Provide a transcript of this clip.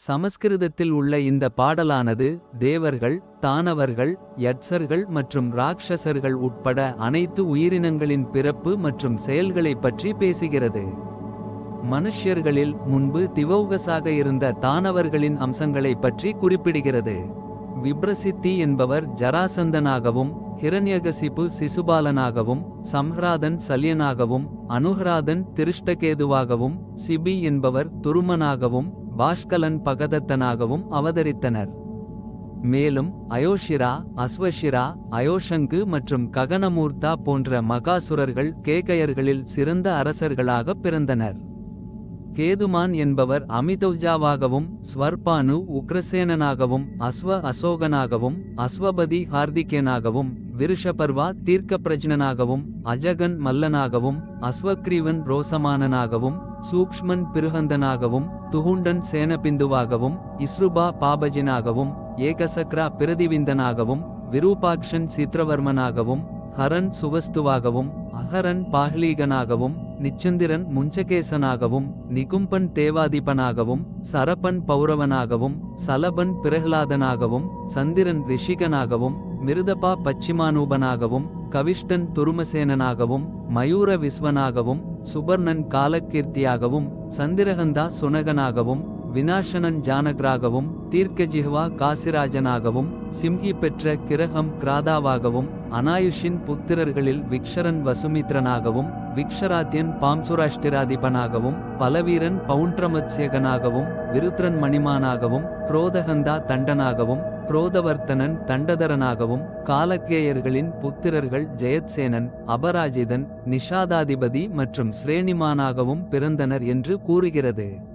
சமஸ்கிருதத்தில் உள்ள இந்த பாடலானது தேவர்கள் தானவர்கள் யட்சர்கள் மற்றும் ராக்ஷசர்கள் உட்பட அனைத்து உயிரினங்களின் பிறப்பு மற்றும் செயல்களைப் பற்றி பேசுகிறது. மனுஷ்யர்களில் முன்பு திவௌகசாக இருந்த தானவர்களின் அம்சங்களைப் பற்றி குறிப்பிடுகிறது. விப்ரசித்தி என்பவர் ஜராசந்தனாகவும் ஹிரண்யகசிபு சிசுபாலனாகவும் சம்ஹ்ராதன் சல்யனாகவும் அனுஹ்ராதன் திருஷ்டகேதுவாகவும் சிபி என்பவர் துருமனாகவும் பாஷ்கலன் பகதத்தனாகவும் அவதரித்தனர். மேலும் அயோஷிரா அஸ்வஷிரா அயோஷங்கு மற்றும் ககனமூர்த்தா போன்ற மகாசுரர்கள் கேகயர்களில் சிறந்த அரசர்களாகப் பிறந்தனர். கேதுமான் என்பவர் அமிதௌஜாவாகவும் ஸ்வர்பானு உக்ரசேனனாகவும் அஸ்வ அசோகனாகவும் அஸ்வபதி ஹார்திகேனாகவும் விருஷபர்வா தீர்க்க பிரஜ்னனாகவும் அஜகன் மல்லனாகவும் அஸ்வக்ரீவன் ரோசமானனாகவும் சூக்ஷ்மன் பிருகந்தனாகவும் துகுண்டன் சேனபிந்துவாகவும் இஸ்ருபா பாபஜினாகவும் ஏகசக்ரா பிரதிவிந்தனாகவும் விரூபாக்ஷன் சித்ரவர்மனாகவும் ஹரன் சுவஸ்துவாகவும் அகரன் பாஹ்லீகனாகவும் நிச்சந்திரன் முஞ்சகேசனாகவும் நிகும்பன் தேவாதிபனாகவும் சரபன் பௌரவனாகவும் சலபன் பிரஹ்லாதனாகவும் சந்திரன் ரிஷிகனாகவும் மிருதபா பச்சிமானூபனாகவும் கவிஷ்டன் துருமசேனனாகவும் மயூர விஸ்வனாகவும் சுபர்ணன் காலக்கீர்த்தியாகவும் சந்திரகந்தா சுனகனாகவும் வினாஷனன் ஜானகராகவும் தீர்க்கஜிஹ்வா காசிராஜனாகவும் சிம்ஹி பெற்ற கிரகம் கிராதாவாகவும் அனாயுஷின் புத்திரர்களில் விக்ஷரன் வசுமித்ரனாகவும் விக்ஷராத்தியன் பாம்சுராஷ்டிராதிபனாகவும் பலவீரன் பவுண்ட்ரமத்ஸ்யகனாகவும் விருத்ரன் மணிமானாகவும் குரோதகந்தா தண்டனாகவும் குரோதவர்த்தனன் தண்டதரனாகவும் காலக்கேயர்களின் புத்திரர்கள் ஜெயத்சேனன் அபராஜிதன் நிஷாதாதிபதி மற்றும் ஸ்ரேணிமானாகவும் பிறந்தனர் என்று கூறுகிறது.